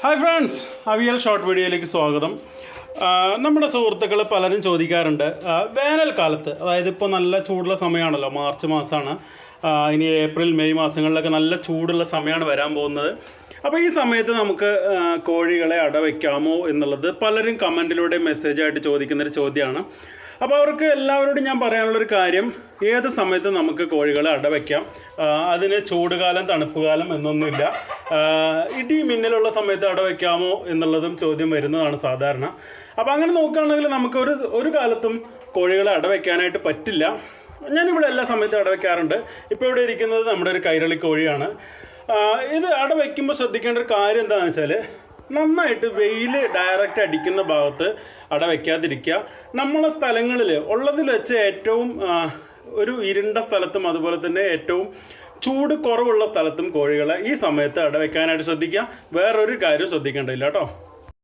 Hi friends avial short വീഡിയോയിലേക്ക് സ്വാഗതം. നമ്മുടെ സുഹൃത്തുക്കൾ പലരും ചോദിക്കാറുണ്ട് വേനൽക്കാലത്ത് അതായത് ഇപ്പോൾ നല്ല ചൂടുള്ള സമയമാണല്ലോ മാർച്ച് മാസമാണ് ഇനി ഏപ്രിൽ മെയ് മാസങ്ങളിലൊക്കെ നല്ല ചൂടുള്ള സമയമാണ് വരാൻ പോകുന്നത്. അപ്പോൾ ഈ സമയത്ത് നമുക്ക് കോഴികളെ അടവയ്ക്കാമോ എന്നുള്ളത് പലരും കമന്റിലൂടെ മെസ്സേജായിട്ട് ചോദിക്കുന്നൊരു ചോദ്യമാണ്. അപ്പോൾ അവർക്ക് എല്ലാവരോടും ഞാൻ പറയാനുള്ളൊരു കാര്യം ഏത് സമയത്തും നമുക്ക് കോഴികളെ അടവയ്ക്കാം. അതിന് ചൂടുകാലം തണുപ്പുകാലം എന്നൊന്നുമില്ല. ഇടി മിന്നലുള്ള സമയത്ത് അടവയ്ക്കാമോ എന്നുള്ളതും ചോദ്യം വരുന്നതാണ് സാധാരണ. അപ്പോൾ അങ്ങനെ നോക്കുകയാണെങ്കിൽ നമുക്ക് ഒരു ഒരു കാലത്തും കോഴികളെ അടവയ്ക്കാനായിട്ട് പറ്റില്ല. ഞാനിവിടെ എല്ലാ സമയത്തും അടവയ്ക്കാറുണ്ട്. ഇപ്പോൾ ഇവിടെ ഇരിക്കുന്നത് നമ്മുടെ ഒരു കൈരളി കോഴിയാണ്. ഇത് അടവയ്ക്കുമ്പോൾ ശ്രദ്ധിക്കേണ്ട ഒരു കാര്യം എന്താണെന്ന് വെച്ചാൽ നന്നായിട്ട് വെയിൽ ഡയറക്റ്റ് അടിക്കുന്ന ഭാഗത്ത് അട വയ്ക്കാതിരിക്കുക നമ്മളെ സ്ഥലങ്ങളിൽ ഉള്ളതിൽ വെച്ച് ഏറ്റവും ഒരു ഇരുണ്ട സ്ഥലത്തും അതുപോലെ തന്നെ ഏറ്റവും ചൂട് കുറവുള്ള സ്ഥലത്തും കോഴികളെ ഈ സമയത്ത് അട വയ്ക്കാനായിട്ട് ശ്രദ്ധിക്കുക. വേറൊരു കാര്യം ശ്രദ്ധിക്കേണ്ടതില്ല കേട്ടോ.